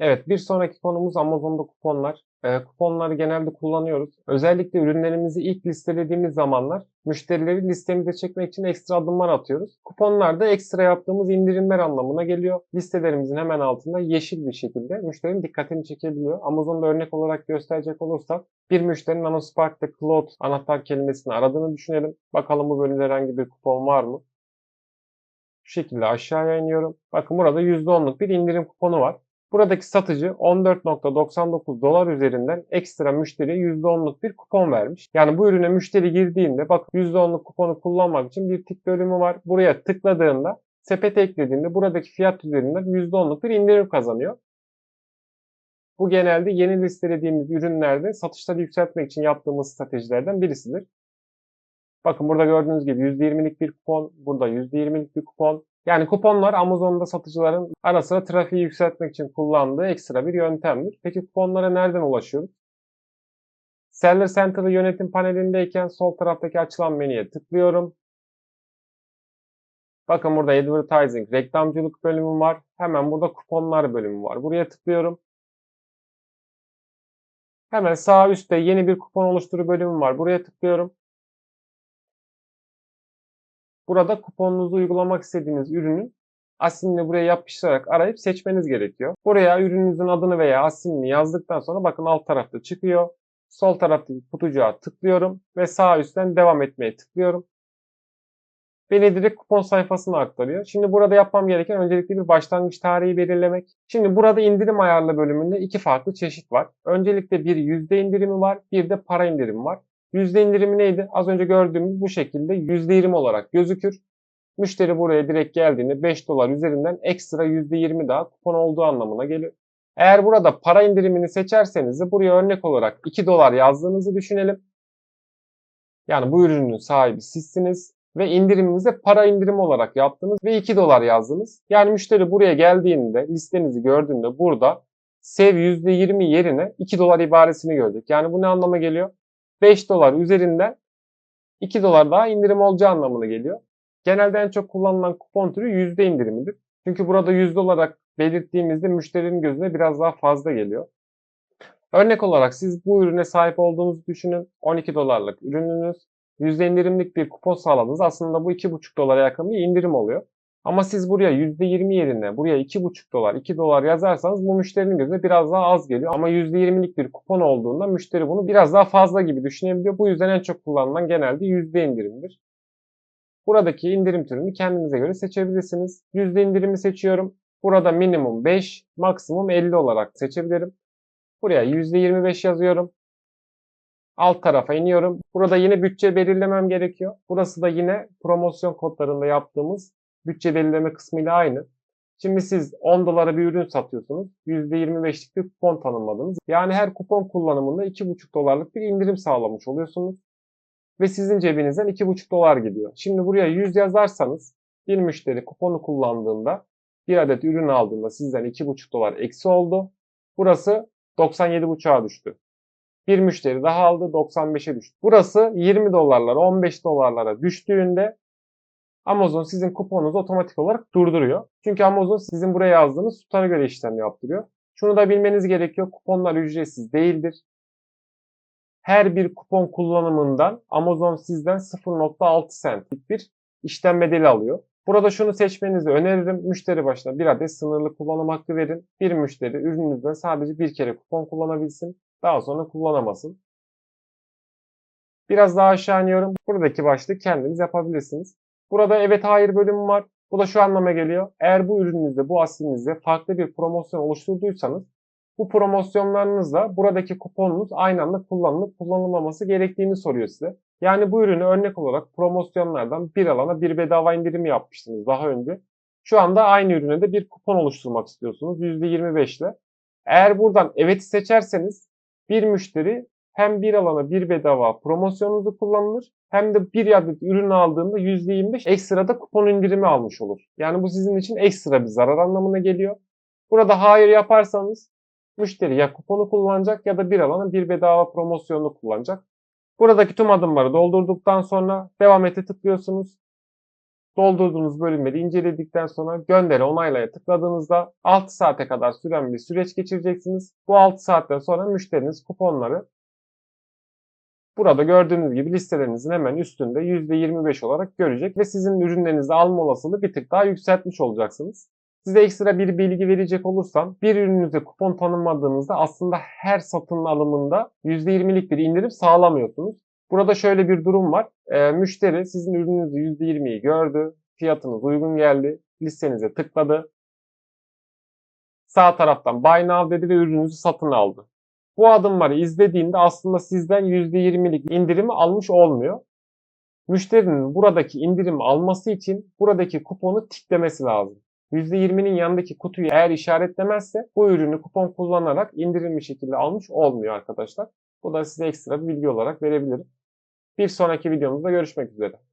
Evet, bir sonraki konumuz Amazon'da kuponlar. Ee, kuponları genelde kullanıyoruz. Özellikle ürünlerimizi ilk listelediğimiz zamanlar müşterileri listemize çekmek için ekstra adımlar atıyoruz. Kuponlar da ekstra yaptığımız indirimler anlamına geliyor. Listelerimizin hemen altında yeşil bir şekilde müşterinin dikkatini çekebiliyor. Amazon'da örnek olarak gösterecek olursak bir müşterinin Nanospark'ta Cloud anahtar kelimesini aradığını düşünelim. Bakalım bu bölümde herhangi bir kupon var mı? Şu şekilde aşağıya iniyorum. Bakın burada %10'luk bir indirim kuponu var. Buradaki satıcı 14.99 dolar üzerinden ekstra müşteriye %10'luk bir kupon vermiş. Yani bu ürüne müşteri girdiğinde bak %10'luk kuponu kullanmak için bir tık bölümü var. Buraya tıkladığında sepete eklediğinde buradaki fiyat üzerinden %10'luk bir indirim kazanıyor. Bu genelde yeni listelediğimiz ürünlerde satışları yükseltmek için yaptığımız stratejilerden birisidir. Bakın burada gördüğünüz gibi %20'lik bir kupon, burada %20'lik bir kupon. Yani kuponlar Amazon'da satıcıların ara sıra trafiği yükseltmek için kullandığı ekstra bir yöntemdir. Peki kuponlara nereden ulaşıyoruz? Seller Center'ı yönetim panelindeyken sol taraftaki açılan menüye tıklıyorum. Bakın burada Advertising, reklamcılık bölümü var. Hemen burada kuponlar bölümü var. Buraya tıklıyorum. Hemen sağ üstte yeni bir kupon oluşturu bölümü var. Buraya tıklıyorum. Burada kuponunuzu uygulamak istediğiniz ürünün asinini buraya yapıştırarak arayıp seçmeniz gerekiyor. Buraya ürününüzün adını veya asinini yazdıktan sonra bakın alt tarafta çıkıyor. Sol taraftaki kutucuğa tıklıyorum ve sağ üstten devam etmeye tıklıyorum. Beni direkt kupon sayfasına aktarıyor. Şimdi burada yapmam gereken öncelikle bir başlangıç tarihi belirlemek. Şimdi burada indirim ayarlı bölümünde iki farklı çeşit var. Öncelikle bir yüzde indirimi var, bir de para indirimi var. Yüzde indirimi neydi? Az önce gördüğümüz bu şekilde %20 olarak gözükür. Müşteri buraya direkt geldiğinde 5 dolar üzerinden ekstra %20 daha kupon olduğu anlamına geliyor. Eğer burada para indirimini seçerseniz de buraya örnek olarak 2 dolar yazdığınızı düşünelim. Yani bu ürünün sahibi sizsiniz ve indiriminizi para indirimi olarak yaptınız ve 2 dolar yazdınız. Yani müşteri buraya geldiğinde listenizi gördüğünde burada sev %20 yerine 2 dolar ibaresini görecek. Yani bu ne anlama geliyor? 5 dolar üzerinden 2 dolar daha indirim olacağı anlamına geliyor. Genelde en çok kullanılan kupon türü yüzde indirimidir. Çünkü burada yüzde olarak belirttiğimizde müşterinin gözüne biraz daha fazla geliyor. Örnek olarak siz bu ürüne sahip olduğunuzu düşünün. 12 dolarlık ürününüz. Yüzde indirimlik bir kupon sağladınız. Aslında bu 2,5 dolara yakın bir indirim oluyor. Ama siz buraya %20 yerine buraya 2,5 dolar, 2 dolar yazarsanız bu müşterinin gözüne biraz daha az geliyor. Ama %20'lik bir kupon olduğunda müşteri bunu biraz daha fazla gibi düşünebiliyor. Bu yüzden en çok kullanılan genelde yüzde indirimdir. Buradaki indirim türünü kendinize göre seçebilirsiniz. Yüzde indirimi seçiyorum. Burada minimum 5, maksimum 50 olarak seçebilirim. Buraya %25 yazıyorum. Alt tarafa iniyorum. Burada yine bütçe belirlemem gerekiyor. Burası da yine promosyon kodlarında yaptığımız bütçe belirleme kısmıyla aynı. Şimdi siz 10 dolara bir ürün satıyorsunuz. %25'lik bir kupon tanımladınız. Yani her kupon kullanımında 2,5 dolarlık bir indirim sağlamış oluyorsunuz. Ve sizin cebinizden 2,5 dolar gidiyor. Şimdi buraya 100 yazarsanız bir müşteri kuponu kullandığında bir adet ürün aldığında sizden 2,5 dolar eksi oldu. Burası 97,5'a düştü. Bir müşteri daha aldı 95'e düştü. Burası 20 dolarlara 15 dolarlara düştüğünde Amazon sizin kuponunuzu otomatik olarak durduruyor. Çünkü Amazon sizin buraya yazdığınız tutara göre işlem yaptırıyor. Şunu da bilmeniz gerekiyor. Kuponlar ücretsiz değildir. Her bir kupon kullanımından Amazon sizden 0.6 centlik bir işlem bedeli alıyor. Burada şunu seçmenizi öneririm. Müşteri başına bir adet sınırlı kullanım hakkı verin. Bir müşteri ürününüzden sadece bir kere kupon kullanabilsin. Daha sonra kullanamasın. Biraz daha aşağı iniyorum. Buradaki başlığı kendiniz yapabilirsiniz. Burada evet hayır bölümü var. Bu da şu anlama geliyor. Eğer bu ürününüzde, bu asilinizde farklı bir promosyon oluşturduysanız bu promosyonlarınızla buradaki kuponunuz aynı anda kullanılıp kullanılmaması gerektiğini soruyor size. Yani bu ürünü örnek olarak promosyonlardan bir alana bir bedava indirimi yapmıştınız daha önce. Şu anda aynı ürüne de bir kupon oluşturmak istiyorsunuz %25 ile. Eğer buradan evet seçerseniz bir müşteri hem bir alana bir bedava promosyonunuzu kullanılır hem de bir adet ürün aldığında %25 ekstra da kupon indirimi almış olur. Yani bu sizin için ekstra bir zarar anlamına geliyor. Burada hayır yaparsanız müşteri ya kuponu kullanacak ya da bir alana bir bedava promosyonunu kullanacak. Buradaki tüm adımları doldurduktan sonra devam ete tıklıyorsunuz. Doldurduğunuz bölümleri inceledikten sonra göndere onaylaya tıkladığınızda 6 saate kadar süren bir süreç geçireceksiniz. Bu 6 saatten sonra müşteriniz kuponları Burada gördüğünüz gibi listelerinizin hemen üstünde %25 olarak görecek ve sizin ürünlerinizi alma olasılığı bir tık daha yükseltmiş olacaksınız. Size ekstra bir bilgi verecek olursam bir ürününüze kupon tanımadığınızda aslında her satın alımında %20'lik bir indirim sağlamıyorsunuz. Burada şöyle bir durum var. E, müşteri sizin ürününüzü %20'yi gördü. Fiyatınız uygun geldi. Listenize tıkladı. Sağ taraftan Buy Now dedi ve ürününüzü satın aldı. Bu adımları izlediğinde aslında sizden %20'lik indirimi almış olmuyor. Müşterinin buradaki indirimi alması için buradaki kuponu tiklemesi lazım. %20'nin yanındaki kutuyu eğer işaretlemezse bu ürünü kupon kullanarak indirimli şekilde almış olmuyor arkadaşlar. Bu da size ekstra bir bilgi olarak verebilirim. Bir sonraki videomuzda görüşmek üzere.